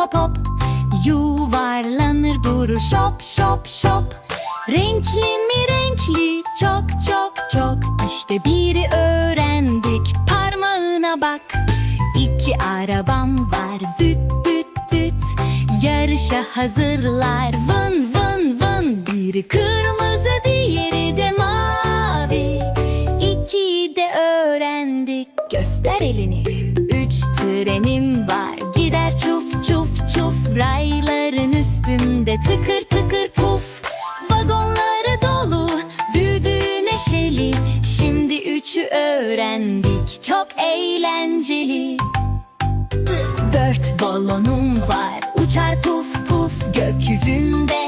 hop hop. Yuvarlanır durur şop şop şop. Renkli mi renkli? Çok çok çok. İşte biri öğrendik parmağına bak. İki arabam var düt düt düt. Yarışa hazırlar vın vın vın. Biri kırmızı diğeri de mavi. İkiyi de öğrendik Göster elini. Üç trenim var Rayların üstünde tıkır tıkır puf. Vagonları dolu Düdüğü neşeli. Şimdi üçü öğrendik Çok eğlenceli. Dört balonum var uçar puf puf gökyüzünde